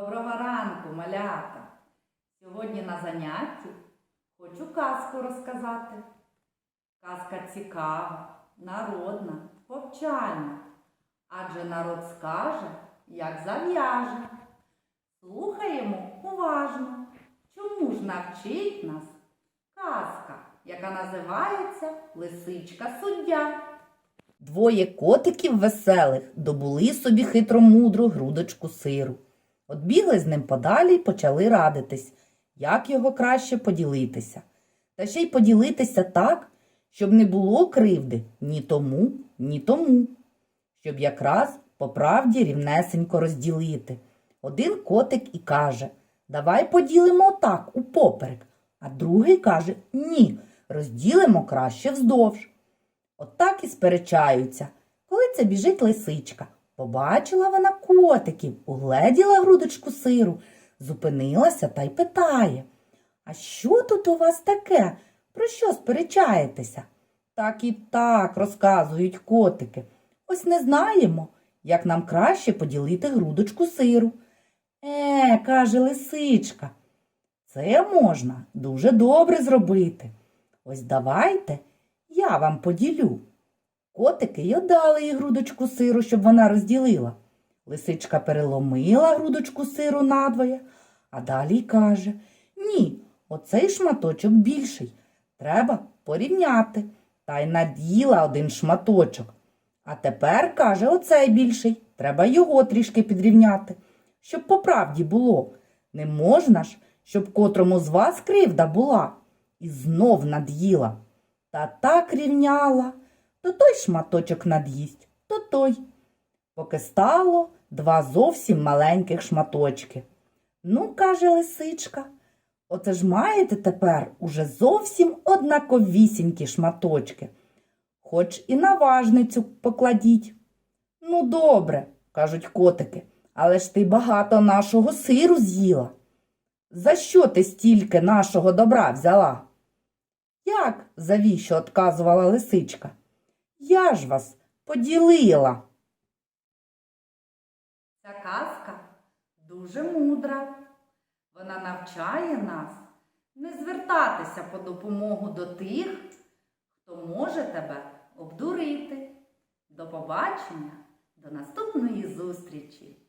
Доброго ранку, малята! Сьогодні на занятті хочу казку розказати. Казка цікава, народна, повчальна. Адже народ скаже, як зав'яже. Слухаємо уважно, чому ж навчить нас казка, яка називається Лисичка суддя. Двоє котиків веселих добули собі хитромудру грудочку сиру. От бігли з ним подалі й почали радитись, як його краще поділитися. Та ще й поділитися так, щоб не було кривди ні тому, ні тому, щоб якраз по правді рівнесенько розділити. Один котик і каже, давай поділимо так у поперек, а другий каже, ні, розділимо краще вздовж. От так і сперечаються. Коли це біжить лисичка, побачила вона котиків, угледіла грудочку сиру, зупинилася та й питає. А що тут у вас таке? Про що сперечаєтеся? Так і так розказують котики. Ось не знаємо, як нам краще поділити грудочку сиру. Е, каже лисичка, це можна дуже добре зробити. Ось давайте я вам поділю. Котики й отдали їй грудочку сиру, щоб вона розділила. Лисичка переломила грудочку сиру надвоє, а далі й каже Ні, оцей шматочок більший. Треба порівняти. Та й над'їла один шматочок. А тепер, каже, оцей більший. Треба його трішки підрівняти, щоб по правді було. Не можна ж, щоб котрому з вас кривда була. І знов над'їла. Та так рівняла, то той шматочок над'їсть, то той. Поки стало два зовсім маленьких шматочки. Ну, каже лисичка, оце ж маєте тепер уже зовсім однаковісінькі шматочки. Хоч і на важницю покладіть. Ну, добре, кажуть котики, але ж ти багато нашого сиру з'їла. За що ти стільки нашого добра взяла? Як? завіщо отказувала лисичка. Я ж вас поділила. Ця казка дуже мудра. Вона навчає нас не звертатися по допомогу до тих, хто може тебе обдурити. До побачення, до наступної зустрічі!